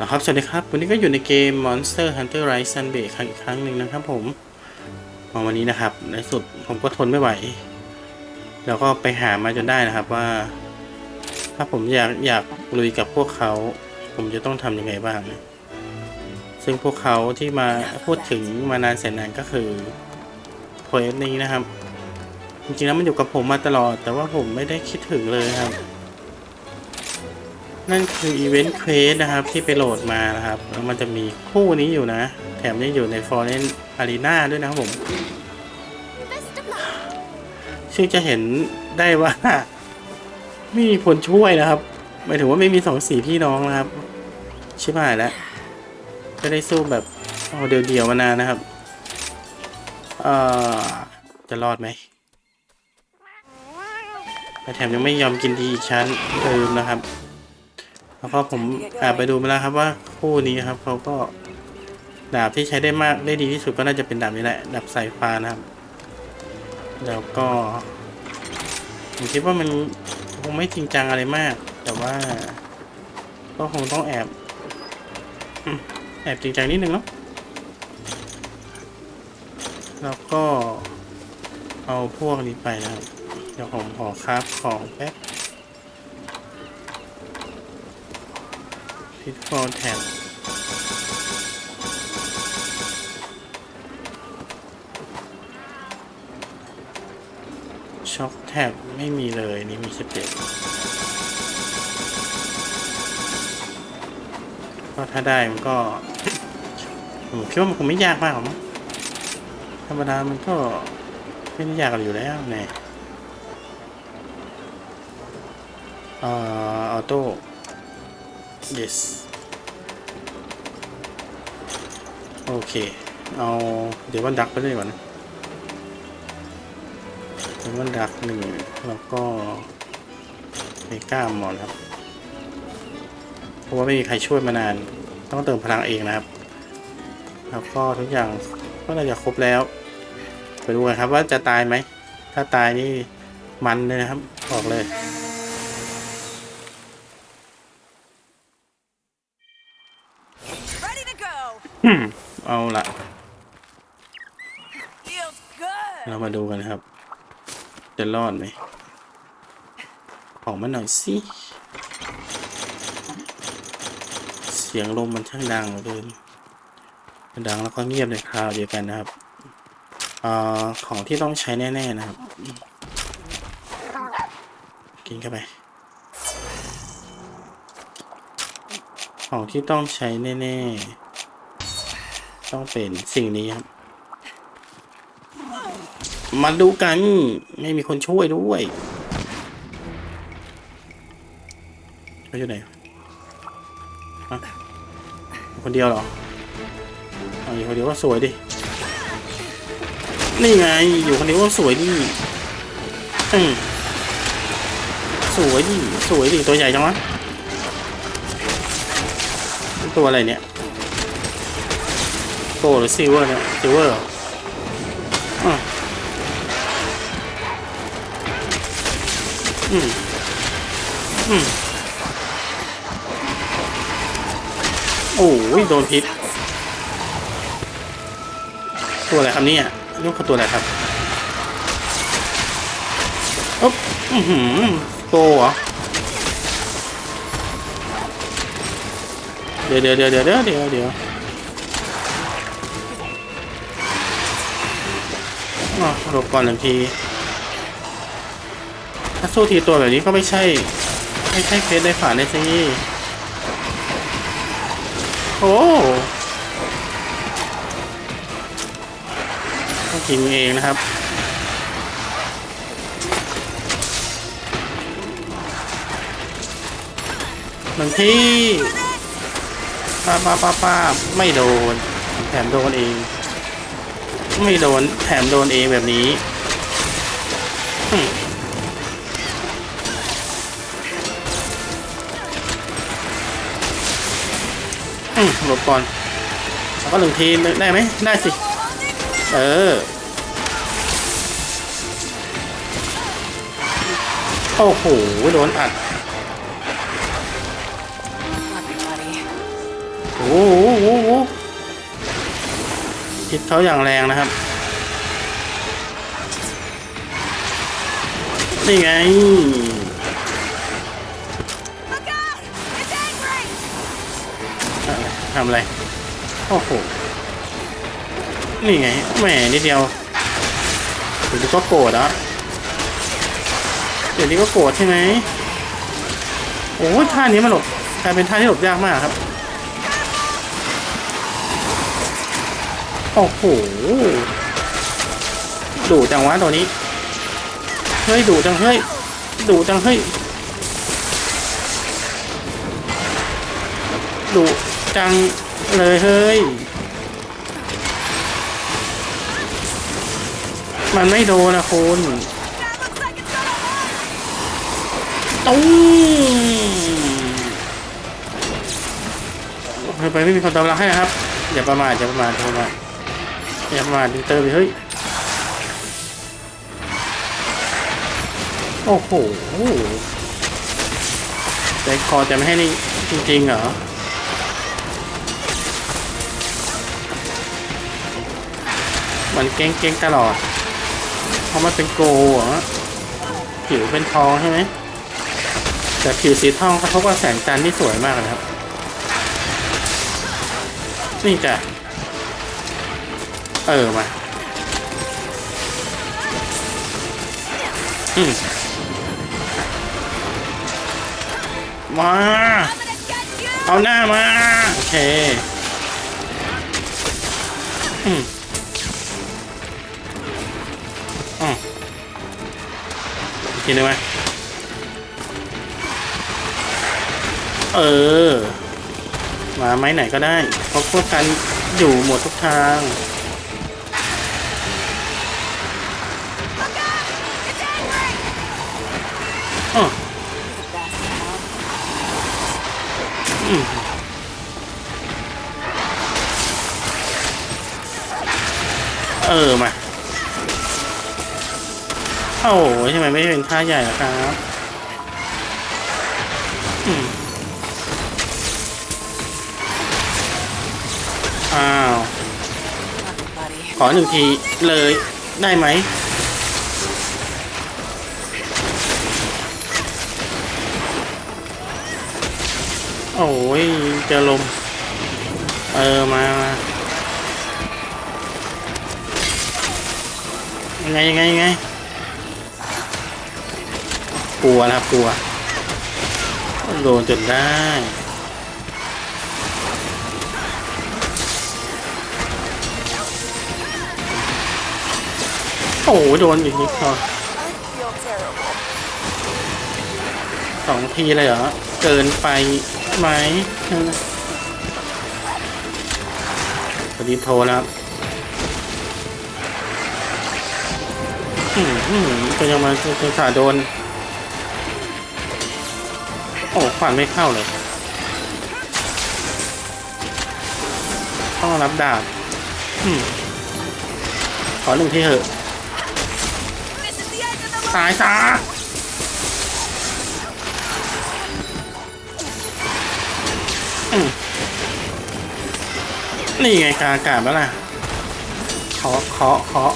นะครับ สวัสดีครับ วันนี้ก็อยู่ในเกม Monster Hunter Rise Sunbreak อีกครั้งหนึ่งนะครับผมมาวันนี้นะครับ ในสุดผมก็ทนไม่ไหว แล้วก็ไปหามาจนได้นะครับว่า ถ้าผมอยากอยากลุยกับพวกเขา ผมจะต้องทำยังไงบ้างนะซึ่งพวกเขาที่มาพูดถึงมานานแสนนานก็คือโพสนี้นะครับ จริงๆแล้วมันอยู่กับผมมาตลอด แต่ว่าผมไม่ได้คิดถึงเลยครับ นั่นคืออีเวนต์เควสนะครับที่ไปโหลดมานะครับ แล้วมันจะมีคู่นี้อยู่นะ แถมยังอยู่ในฟอร์เรนอารีนาด้วยนะครับผม ซึ่งจะเห็นได้ว่า ไม่มีคนช่วยนะครับ หมายถึงว่าไม่มีสองสีพี่น้องนะครับ ชิบหายแล้วก็ได้สู้แบบเอาเดียวๆมานานนะครับ เอ่อ จะรอดไหมแต่แถมยังไม่ยอมกินดีอีกชั้นลืมนะครับ แล้วก็ผมแอบไปดูมาแล้วครับว่าคู่นี้ครับเขาก็ดาบที่ใช้ได้มากได้ดีที่สุดก็น่าจะเป็นดาบนี้แหละดาบสายฟ้านะครับ แล้วก็ผมคิดว่ามันคงไม่จริงจังอะไรมาก แต่ว่า ก็คงต้องแอบแอบจริงจังนิดนึงเนาะแล้วก็เอาพวกนี้ไปนะครับ เดี๋ยวผมขอคราฟของแป๊บ พิทฟอร์แท็บช็อคแท็บไม่มีเลยนี่มีสิบเจ็ดก็ถ้าได้มันก็ผมคิดว่ามันคงไม่ยากมากหรอกมั้งธรรมดามันก็ไม่ได้ยากอะไรอยู่แล้วเนี่ยเอ่อออโต้ yes โอเค เอาเดี๋ยววันดักไปเลยก่อนนะเดี๋ยววันดักหนึ่งแล้วก็เมก้ามอนครับ เพราะว่าไม่มีใครช่วยมานาน ต้องเติมพลังเองนะครับ แล้วก็ทุกอย่างก็น่าจะครบแล้วไปดูกันครับว่าจะตายไหม ถ้าตายนี่มันเลยนะครับบอกเลย Ready to go. อืมเอาละ Feels good. เรา มาดูกันนะครับ จะรอดไหมออกมาหน่อยสิเสียงลมมันช่างดังเหลือเกินดังแล้วก็เงียบในคราวเดียวกันนะครับอของที่ต้องใช้แน่ ๆ นะครับ กินเข้าไป ของที่ต้องใช้แน่ ๆ ต้องเป็นสิ่งนี้ครับ มาดูกัน ไม่มีคนช่วยด้วยเขาอยู่ไหนคนเดียวเหรอเอาอยู่คนเดียวก็สวยดิ นี่ไง อยู่คนเดียวก็สวยดิสวยดิ สวยดิ ตัวใหญ่จังวะ ตัวอะไรเนี่ยโกหรือซิลเวอร์เนี่ย ซิลเวอร์เหรออะ อืมอืมโอ้ยโดนพิษ ตัวอะไรครับเนี่ยนี่คือตัวอะไรครับอ๊บอือหือโตเหรอเดี๋ยวเดี๋ยวเดี๋ยวเดี๋ยวเดี๋ยวเดี๋ยวเดี๋ยวอ๋อหลบก่อนหนึ่งที สู้ทีตัวแบบนี้ก็ไม่ใช่ ไม่ใช่เคสในฝันเลยสิโอ้ต้องกินเองนะครับหนึ่งที่ป้าป้าป้าป้าไม่โดน แถมโดนเอง ไม่โดน แถมโดนเองแบบนี้ หลบก่อนแล้วก็หนึ่งทีได้ไหมได้สิ เออ โอ้โห โดนอัด Everybody. โหพิษเขาอย่างแรงนะครับ นี่ไง ทำอะไร โอ้โห นี่ไง แหมนิดเดียวเดี๋ยวนี้ก็โกรธแล้วเดี๋ยวนี้ก็โกรธใช่ไหมโอ้ท่านี้มันหลบกลายเป็นท่าที่หลบยากมากครับ โอ้โหดุจังวะตัวนี้ เฮ้ยดุจังเฮ้ยดุจังเฮ้ยดุ จังเลยเฮ้ย มันไม่โดนนะคุณตุ้มไปไม่มีคนตอบรับให้นะครับ อย่าประมาทอย่าประมาทอย่าประมาทอย่าประมาทดิเตอร์ไปเฮ้ย โอ้โหใจคอจะไม่ให้นี่จริงๆเหรอ มันเก้งๆตลอด เพราะมันเป็นโกลเหรอผิวเป็นทองใช่ไหมแต่ผิวสีทองกระทบกับแสงจันทร์ที่สวยมากเลยครับ นี่จ้ะ เออมา อืมมา เอาหน้ามา โอเค อืม อีกทีหนึงไหมเออ มาไม้ไหนก็ได้เพราะพวกกันอยู่หมดทุกทางอืม โอ้โหทำไมไม่เป็นท่าใหญ่ล่ะครับอ้าว ขอหนึ่งทีเลยได้ไหมโอ้ยเจอลม เออ มามายังไงยังไงยังไง กลัวนะครับกลัวโดนจนได้โอ้โหโดนอีกนิดพอ I feel terrible. สองทีเลยเหรอ เกินไปไหมพอดีโทรแล้วครับอืมก็ยังมาจะขาโดน อ้ขวานไม่เข้าเลยต้องรับดาบอขอหนึ่งที่เหอะตายซะอืมนี่ไงกางอากาศแล้วล่ะเคาะเคาะเคาะ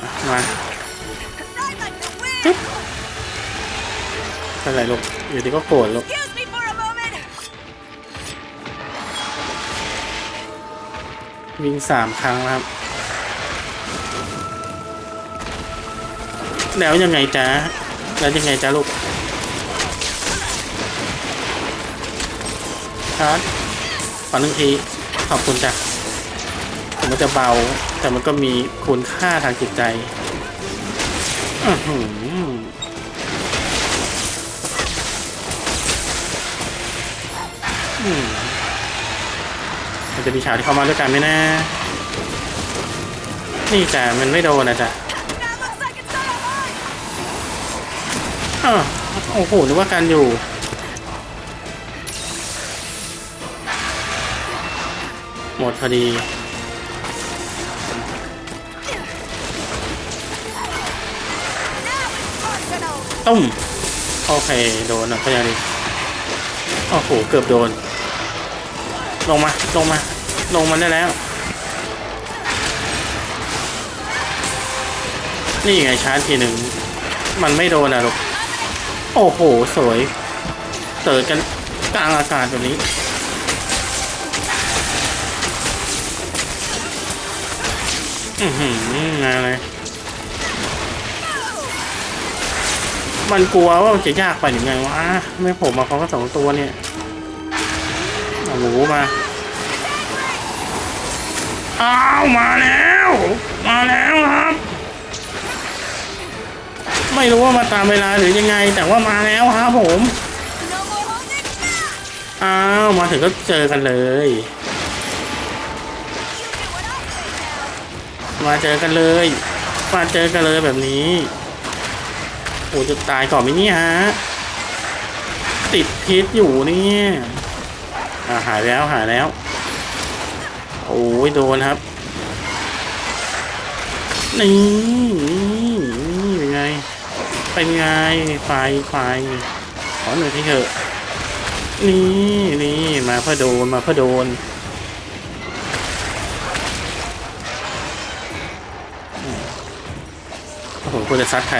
อะมา เป็นไรลูกอยู่ดีก็โกรธลูก Excuse me for a moment! วิ่งสามครั้งแล้วครับ แล้วยังไงจ๊ะ แล้วยังไงจ๊ะลูกครับขอหนึ่งที ขอบคุณจ้ะถึงมันจะเบา แต่มันก็มีคุณค่าทางจิตใจ อื้อหือ มันจะมีฉากที่เข้ามาด้วยกันไหมนะ นี่จ้ะมันไม่โดนนะจ๊ะอ้าวโอ้โหนึกว่าการอยู่หมดพอดี ตุ้ม โอเค โดนอะก็ยังดีโอ้โห เกือบโดน ลงมา ลงมา ลงมาได้แล้ว นี่ไงชาร์จทีหนึ่ง มันไม่โดนอะลูก โอ้โห สวย เติร์ดกันกลางอากาศแบบนี้ อือหืองานเลยมันกลัวว่ามันจะยากไปหรือไงวะไม่ผมมาเขาก็สองตัวเนี่ยเอาหมูมา อ้าวมาแล้ว มาแล้วครับ ไม่รู้ว่ามาตามเวลาหรือยังไง แต่ว่ามาแล้วครับผมอ้าวมาถึงก็เจอกันเลย มาเจอกันเลย มาเจอกันเลยแบบนี้โอ้จะตายก่อนไหมนี่ฮะติดพิษอยู่เนี่ยหายแล้วหายแล้ว โอ้ยโดนครับ นี่นี่เป็นไง เป็นไงไฟไฟขอหน่อยที่เถอะ นี่นี่มาเพื่อโดน มาเพื่อโดนผมควรจะซัดใคร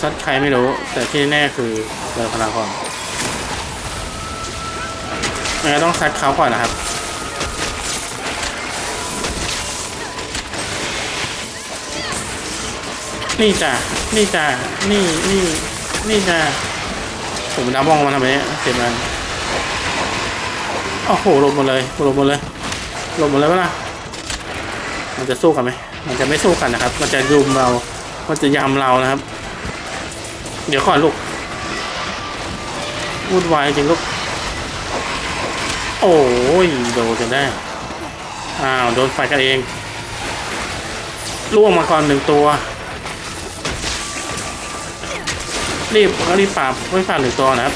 ซัดใครไม่รู้ แต่ที่แน่คือเจอพลังก่อน งั้นก็ต้องซัดเขาก่อนนะครับ นี่จ้ะ นี่จ้ะ นี่ นี่ นี่จ้ะผมน้ำมองมาทำไมเนี่ยเสียมันโอ้โหลงหมดเลยลงหมดเลยลงหมดเลยปะล่ะมันจะสู้กันไหมมันจะไม่สู้กันนะครับ มันจะยุมเรา มันจะยำเรานะครับ เดี๋ยวก่อนลูกวุ่นวายจริงลูก โอ้ยโดนจนได้ อ้าวโดนไฟกันเองล่วงมาก่อนหนึ่งตัว รีบรีบปราบไว้ฝากหนึ่งตัวนะครับ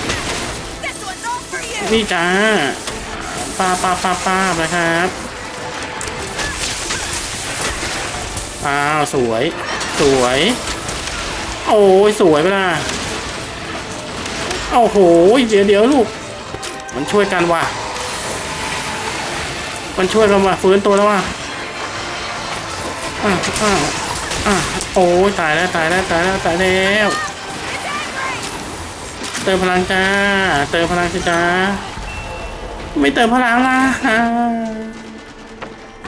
นี่จ้าป้าป้าป้าป้านะครับอ้าวสวย สวย โอ้ยสวยไปละโอ้โห เดี๋ยวเดี๋ยวลูก มันช่วยกันว่ะ มันช่วยกันว่ะฟื้นตัวแล้วว่ะอะอะอะโอ้ยตายแล้วตายแล้วตายแล้วตายแล้วเติมพลังจ้า เติมพลังสิจ้า ไม่เติมพลังล่ะ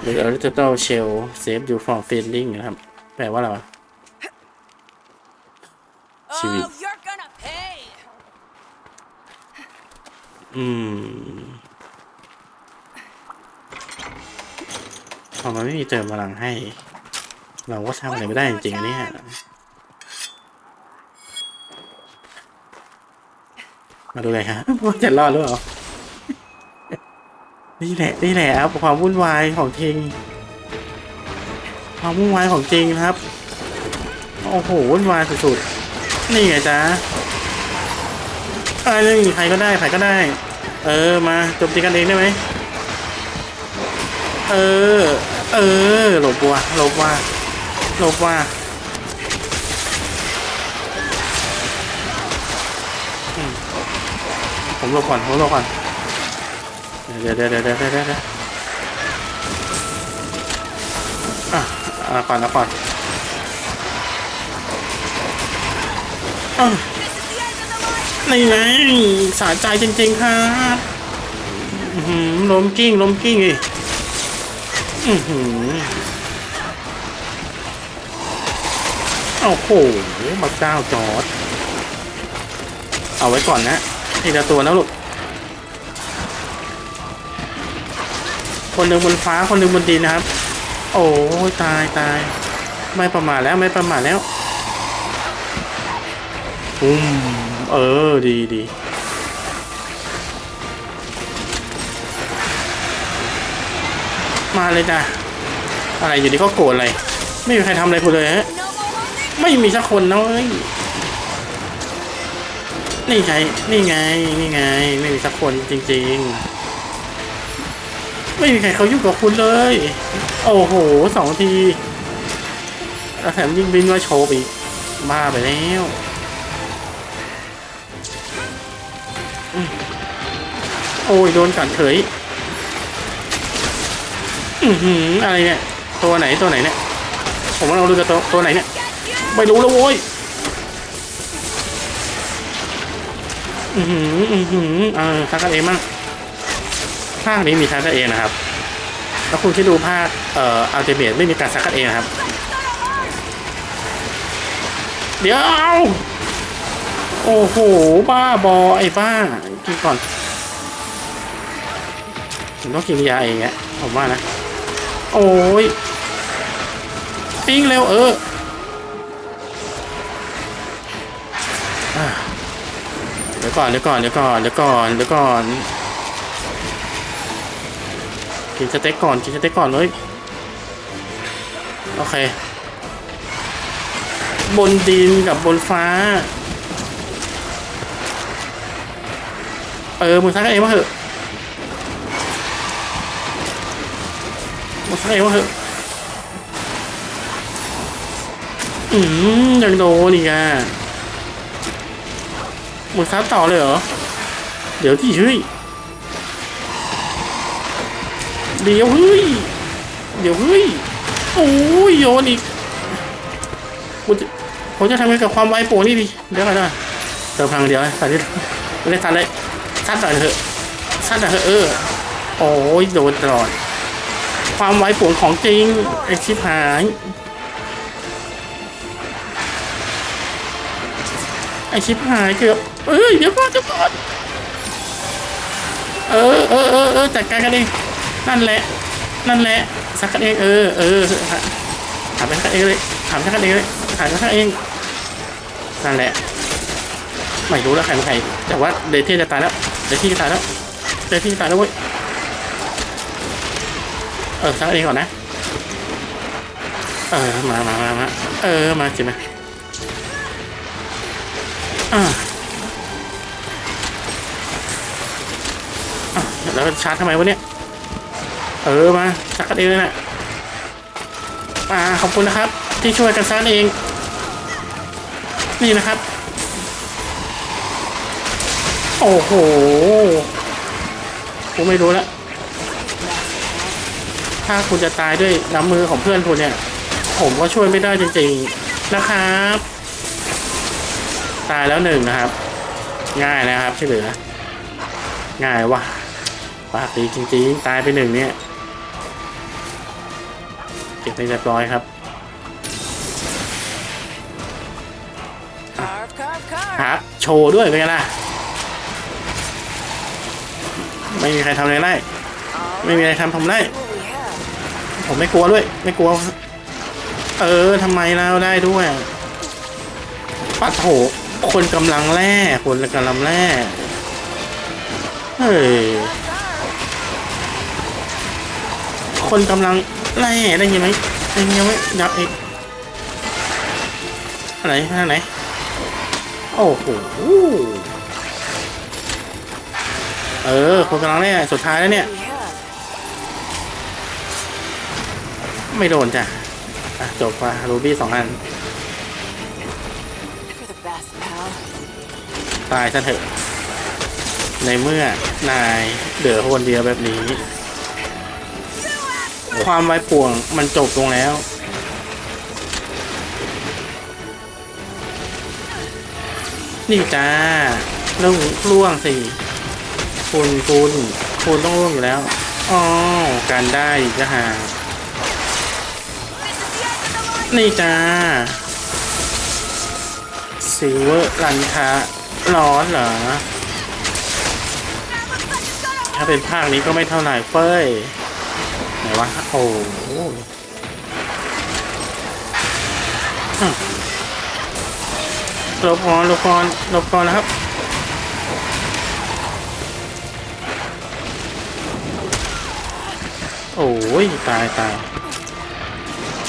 หรือ Original Shell Save you from failing นะครับ แปลว่าอะไรวะ ชีวิต Oh, you're gonna pay. อืม พอมันไม่มีเติมพลังให้ เราก็ทำอะไรไม่ได้จริงๆอันเนี่ยมาดูเลยครับว่าจะรอดหรือเปล่านี่แหละนี่แหละครับความวุ่นวายของจริง ความวุ่นวายของจริงครับ โอ้โหวุ่นวายสุดๆ นี่ไงจ๊ะเอ้ยนี่ใครก็ได้ใครก็ได้ เออมาจมตีกันเองได้ไหม เออ เออหลบว่ะหลบว่ะหลบว่ะผมหลบก่อนผมหลบก่อนเดี๋ยวเดี๋ยวเดี๋ยวเดี๋ยวเดี๋ยวเดี๋ยวอะเอาก่อนเอาก่อนอะนี่ไงสะใจจริงๆครับล้มกิ้งล้มกิ้งอีก อือหือโอ้โหบักเจ้าจอด เอาไว้ก่อนนะทีละตัวนะลูก คนหนึ่งบนฟ้าคนหนึ่งบนดินนะครับ โอ้ตายตายไม่ประมาทแล้วไม่ประมาทแล้วอืมเออดีดี มาเลยจ้ะอะไรอยู่ดีก็โกรธอะไรไม่มีใครทำอะไรกูเลยฮะ ไม่มีสักคนนะเว้ยนี่ไงนี่ไง นี่ไง ไม่มีสักคนจริง ๆ ไม่มีใครเขายุ่งกับคุณเลย โอ้โหสองทีแล้วแถมยิงบินมาโชว์อีกบ้าไปแล้วโอ้ยโดนกัดเฉย อือหืออะไรเนี่ย ตัวไหนตัวไหนเนี่ย ผมว่าเราดูกับตัวตัวไหนเนี่ย ไม่รู้แล้วโว้ย อือหืออือหือเออทักกันเองมั่งภาคนี้มีทักกันเองนะครับ แล้วคุณที่ดูภาคเอ่ออัลติเมทไม่มีการซักกันเองนะครับ เดี๋ยว โอ้โห บ้าบอไอ้บ้า กินก่อนผมต้องกินยาเองแหละผมว่านะ โอ้ยปิ้งเร็วเออเดี๋ยวก่อนเดี๋ยวก่อนเดี๋ยวก่อนเดี๋ยวก่อนเดี๋ยวก่อนกินสเต็กก่อนกินสเต็กก่อนเลยโอเค บนดินกับบนฟ้า เออมึงทักเองมาเถอะ มึงทักเองมาเถอะอืมยังโดนอีกอะมึงซัดต่อเลยเหรอ เดี๋ยวที่เฮ้ยเดี๋ยวเฮ้ย เดี๋ยวเฮ้ย โอ้ยโยนอีกกูจะผมจะทำยังไงกับความไวโปนี่ดิเดี๋ยวก่อนนะเติมพลังเดียวสัตว์ที่ไม่ได้ทันเลยซัดหน่อยเถอะซัดหน่อยเถอะเออ โอ้ยโดนตลอด ความไวโปรของจริง ไอชิบหาย ไอชิบหายเกือบเอ้ย เดี๋ยวก่อนเดี๋ยวก่อนเออเออเออเออจัดการกันเองนั่นแหละ นั่นแหละสักกันเองเออเออถามไปสักกันเองเลยถามสักกันเองเลยถามสักกันเองนั่นแหละไม่รู้แล้วใครเป็นใครแต่ว่าเดทที่จะตายแล้วเดทที่จะตายแล้วเดทที่จะตายแล้วเว้ย เออสักกันเองก่อนนะ เออ มามามามาเออ มาจิมาอ่าอะแล้วชาร์จทำไมวะเนี่ย เออ มาซักกันเองเลยนะอ่าขอบคุณนะครับ ที่ช่วยกันซักเอง นี่นะครับ โอ้โหกูไม่รู้แล้ว ถ้าคุณจะตายด้วยน้ำมือของเพื่อนคุณเนี่ย ผมก็ช่วยไม่ได้จริงๆนะครับ ตายแล้วหนึ่งนะครับ ง่ายนะครับที่เหลือ ง่ายว่ะปากดีจริงๆ ตายไปหนึ่งเนี่ย เก็บไปเรียบร้อยครับ Carve, carve, carve. ครับโชว์ด้วยเป็นไงล่ะ ไม่มีใครทำอะไรได้ ไม่มีใครทำผมได้ What we have. ผมไม่กลัวด้วย ไม่กลัว เออทำไมเราได้ด้วยปัดโถคนกำลังแร่คนกำลังแร่เฮ้ยคนกำลังแร่ได้ยินไหมได้ยินไหมดับอีกอะไรทางไหนโอ้โหเออ คนกำลังแร่สุดท้ายแล้วเนี่ย ไม่โดนจ้ะอะจบว่ะรูบี้สองอัน You're the best, pal. ตายซะเถอะ ในเมื่อนายเหลือคนเดียวแบบนี้ ความไว้ป่วงมันจบลงแล้วนี่จ้าล่วงล่วงสิคุณคุณคุณต้องล่วงอยู่แล้ว อ๋อ การได้อีกจะหา นี่จ้าซิลเวอร์ลันทาร้อนเหรอ ถ้าเป็นภาคนี้ก็ไม่เท่าไหร่เฟ้ย ไหนวะ โอ้โหอืมหลบก่อนหลบก่อนหลบก่อนนะครับโอ้ยตายตาย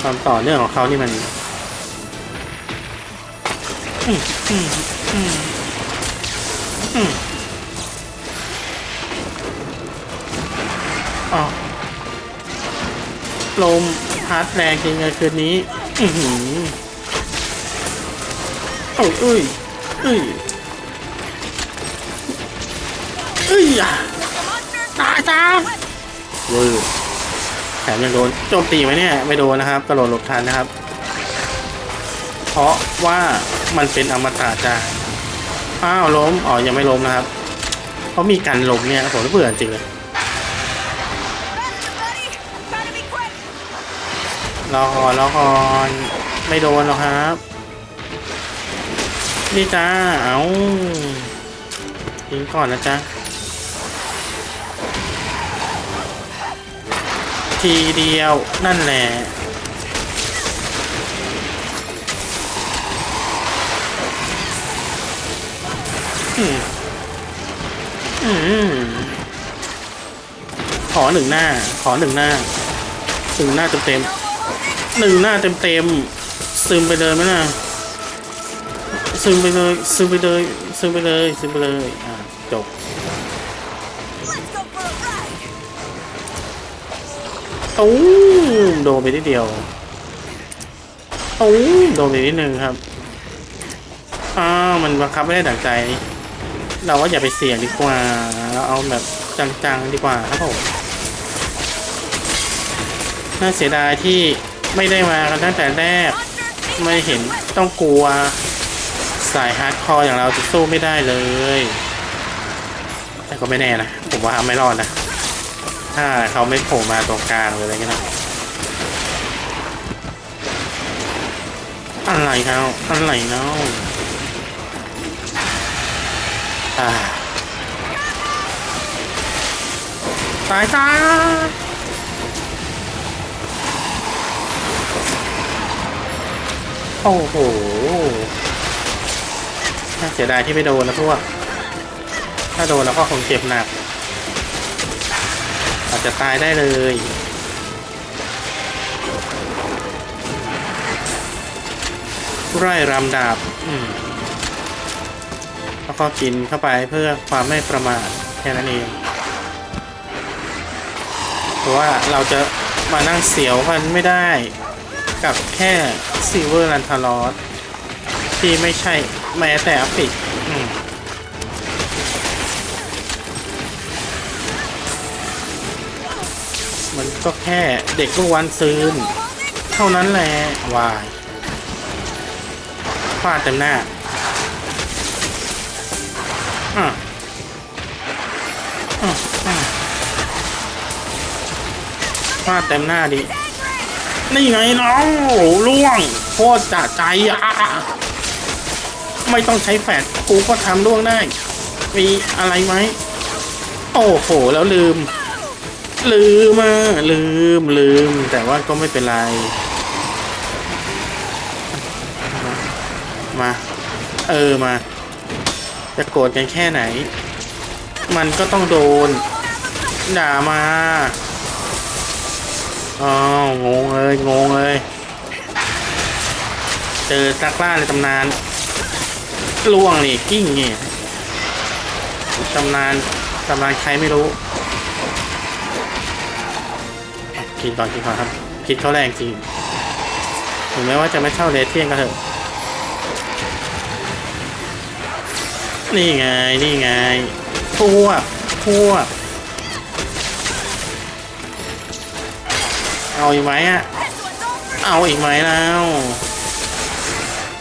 ความต่อเนื่องของเขานี่มันอ๋อลมพัดแรงจริงเลยคืนนี้ อือหือโอ้ยเอ้ยเอ้ยอ้ยอะตายจ้าเวอร์ แถมยังโดนโจมตีไหมเนี่ยไม่โดนนะครับกระโดดหลบทันนะครับ เพราะว่ามันเป็นอมตะจ้าอ้าวล้มอ๋อยังไม่ล้มนะครับ เพราะมีการล้มเนี่ยผมเบื่อจริงเลยรอก่อนรอก่อนไม่โดนหรอกครับ นี่จ้าเอาทิ้งก่อนนะจ๊ะ ทีเดียวนั่นแหละอืมอืมขอหนึ่งหน้า ขอหนึ่งหน้าหนึ่งหน้าเต็มๆหนึ่งหน้าเต็มๆซึมไปเลยไหมน่ะซึมไปเลยซึมไปเลยซึมไปเลยซึมไปเลยอ่า โอ้มโดนไปนิดเดียวโอ้มโดนไปนิดนึงครับอ้าวมันบังคับไม่ได้ดั่งใจ เราว่าอย่าไปเสี่ยงดีกว่า เราเอาแบบจังๆดีกว่าครับผมน่าเสียดายที่ไม่ได้มากันตั้งแต่แรก ไม่เห็นต้องกลัว สายฮาร์ดคอร์อย่างเราจะสู้ไม่ได้เลย แต่ก็ไม่แน่นะ ผมว่าไม่รอดนะ ถ้าเขาไม่โผล่มาตรงกลางเลยอะไรเงี้ยนะอะไรเขาอะไรเนาะอ่าตายตายโอ้โห น่าเสียดายที่ไม่โดนนะพวก ถ้าโดนแล้วก็คงเจ็บหนัก จะตายได้เลยไร่รำดาบแล้วก็กินเข้าไปเพื่อความไม่ประมาทแค่นั้นเองเพราะว่าเราจะมานั่งเสียวกันไม่ได้กับแค่ซิลเวอร์ลันทารอสที่ไม่ใช่แม้แต่อฟิกอืม มันก็แค่เด็กลูกวันซืน เท่านั้นแหละวายฟาดเต็มหน้าอะอะอะฟาดเต็มหน้าดิ นี่ไงน้องล่วงโคตรจะใจอะ ไม่ต้องใช้แฟดกูก็ทำล่วงได้ มีอะไรไหม โอ้โห แล้วลืม ลืมอะลืมลืม แต่ว่าก็ไม่เป็นไร มา เออมา จะโกรธกันแค่ไหน มันก็ต้องโดน ด่ามาอ้าวงงเลยงงเลย เจอซักล่าในตำนานล่วงนี่กิ้งนี่ตำนานตำนานใครไม่รู้ กินก่อนกินก่อนครับคิดเขาแรงจริง ถึงแม้ว่าจะไม่เช่าเลสเที่ยงก็เถอะ นี่ไง นี่ไงพวกพวกเอาอีกไหมอะเอาอีกไหมแล้ว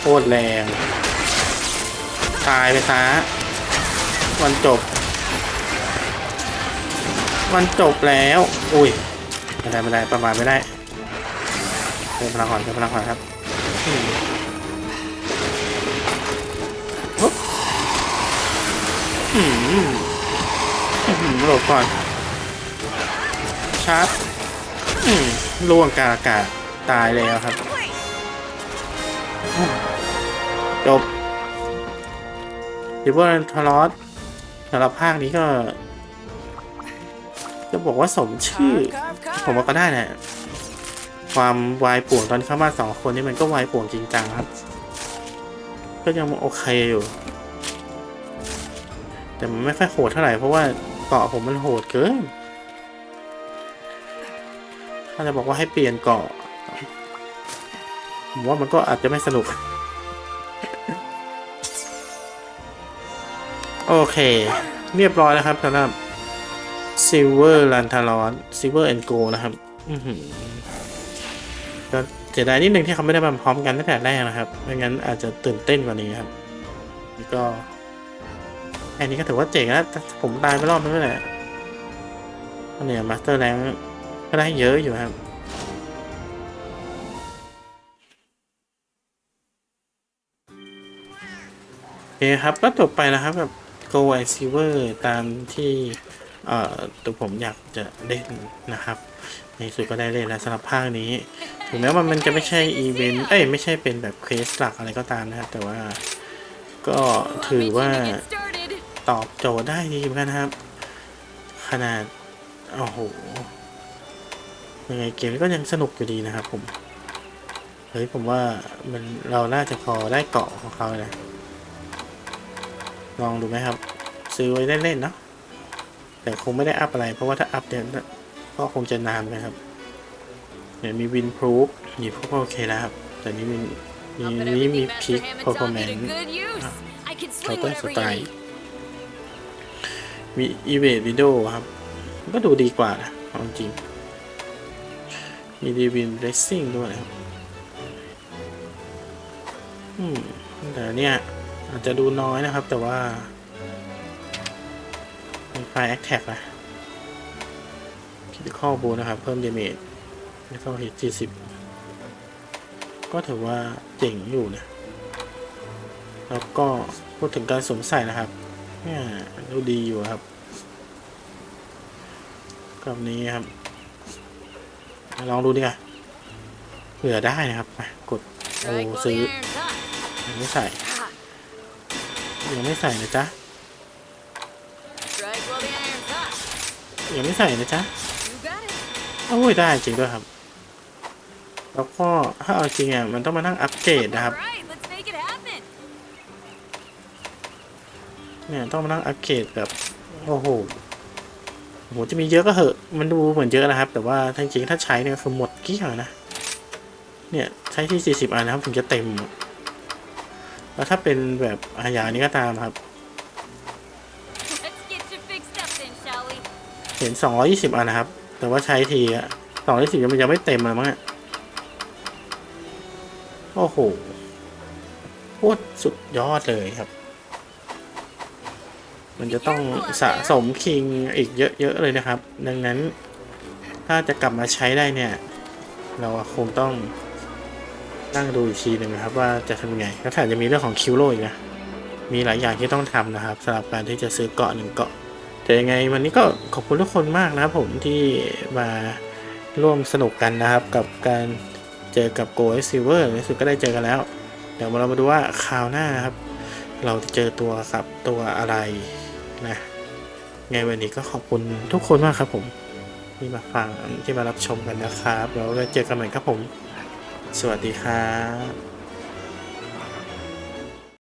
โคตรแรง ตายไปซะวันจบ วันจบแล้ว อุ้ย ไม่ได้ไม่ได้ประมาณไม่ได้เพิ่มพลังก่อนเพิ่มพลังก่อนครับอืมฮึบอืมอืมหลบก่อนชาร์จล่วงกาอากาศตายแล้วครับ จบดิบเบอร์ทารอสสำหรับภาคนี้ก็ จะบอกว่าสมชื่อ ผมว่าก็ได้แหละความวายป่วงตอนเข้ามาสองคนนี่มันก็วายป่วงจริงจังครับ ก็ยังโอเคอยู่ แต่มันไม่ค่อยโหดเท่าไหร่เพราะว่าเกาะผมมันโหดเกินถ้าจะบอกว่าให้เปลี่ยนเกาะผมว่ามันก็อาจจะไม่สนุก โอเค เรียบร้อยแล้วครับสำหรับ Silver l a n t a l o n Silver and Gold นะครับก็เสียดายนิดนึงที่เขาไม่ได้มาพร้อมกันตั้งแต่แรกนะครับไม่งั้นอาจจะตื่นเต้นกว่านี้ครับนี่ก็อันนี้ก็ถือว่าเจ๋งแล้วผมตายไปรอบนึงแล้วแหละอันเนี่ยมาสเตอร์แรงก็ได้เยอะอยู่ครับโอเคครับก็จบไปแล้วครับกับ Go and Silver ตามที่ เอ่อตัวผมอยากจะเล่นนะครับ ในสุดก็ได้เล่นแล้วสำหรับภาคนี้ ถึงแม้ว่ามันจะไม่ใช่อีเวนต์เอ้ยไม่ใช่เป็นแบบเควสหลักอะไรก็ตามนะครับ แต่ว่าก็ถือว่าตอบโจทย์ได้ดีเหมือนกันะครับ ขนาด โอ้โหยังไงเกมก็ยังสนุกอยู่ดีนะครับผม เฮ้ยผมว่ามันเราน่าจะพอได้เกาะของเขาเลยลองดูไหมครับ ซื้อไว้เล่นๆเนาะ แต่คงไม่ได้อัพอะไร เพราะว่าถ้าอัพเดี๋ยวก็คงจะนานนะครับเนี่ยมีวินพรูฟมีพวกก็โอเคแล้วครับ แต่นี้มีมี I'll put นี้มี everything พี Master ค Hammond พอร์ taught แม me น to good use. I can เคา swing น์เตอร์ whatever ส you ไตล์ need. มีอีเว e วิดีโอครับ ก็ดูดีกว่านะเอาจริง มีดีวินเรสซิ่งด้วยนะครับอืมแต่เนี่ยอาจจะดูน้อยนะครับแต่ว่าเป็น ไฟแอคแท็กนะคิดข้อบูนะครับ เพิ่มเดเมจแล้วก็ฮิตสี่สิบก็ถือว่าเจ๋งอยู่นะ แล้วก็พูดถึงการสวมใส่นะครับเนี่ยดูดีอยู่ครับกับนี้ครับ ลองดูดิค่ะเผื่อได้นะครับ กดโอซื้อยังไม่ใส่ ยังไม่ใส่นะจ๊ะ ยังไม่ใส่นะจ๊ะ You got it. โอ้ยได้จริงด้วยครับ แล้วก็ถ้าเอาจริงอะมันต้องมานั่งอัปเกรดนะครับ All right, let's make it happen. เนี่ยต้องมานั่งอัปเกรดแบบโอ้โหโอ้โหจะมีเยอะก็เหอะมันดูเหมือนเยอะนะครับ แต่ว่าจริงๆถ้าใช้เนี่ยคือหมดเกลี้ยงเลยนะเนี่ยใช้ที่ 40 อันนะครับถึงจะเต็มแล้วถ้าเป็นแบบอาญานี้ก็ตามครับ เห็น220อันนะครับ แต่ว่าใช้ทีอะ220ยังมันยังไม่เต็มเลยมั้งโอ้โหโคตรสุดยอดเลยครับ มันจะต้องสะสมคิงอีกเยอะๆเลยนะครับ ดังนั้นถ้าจะกลับมาใช้ได้เนี่ย เราคงต้องนั่งดูอีกทีหนึ่งนะครับว่าจะทำยังไงแล้วแถมจะมีเรื่องของคิวโรอีกนะ มีหลายอย่างที่ต้องทำนะครับสำหรับการที่จะซื้อเกาะหนึ่งเกาะ แต่ยังไงวันนี้ก็ขอบคุณทุกคนมากนะครับผมที่มาร่วมสนุกกันนะครับ กับการเจอกับโกลด์ซิเวอร์ในสุดก็ได้เจอกันแล้ว เดี๋ยวเรามาดูว่าคราวหน้านะครับ เราจะเจอตัวกับตัวอะไรนะไงวันนี้ก็ขอบคุณทุกคนมากครับผมที่มาฟังที่มารับชมกันนะครับ แล้วก็เจอกันใหม่ครับผม สวัสดีครับ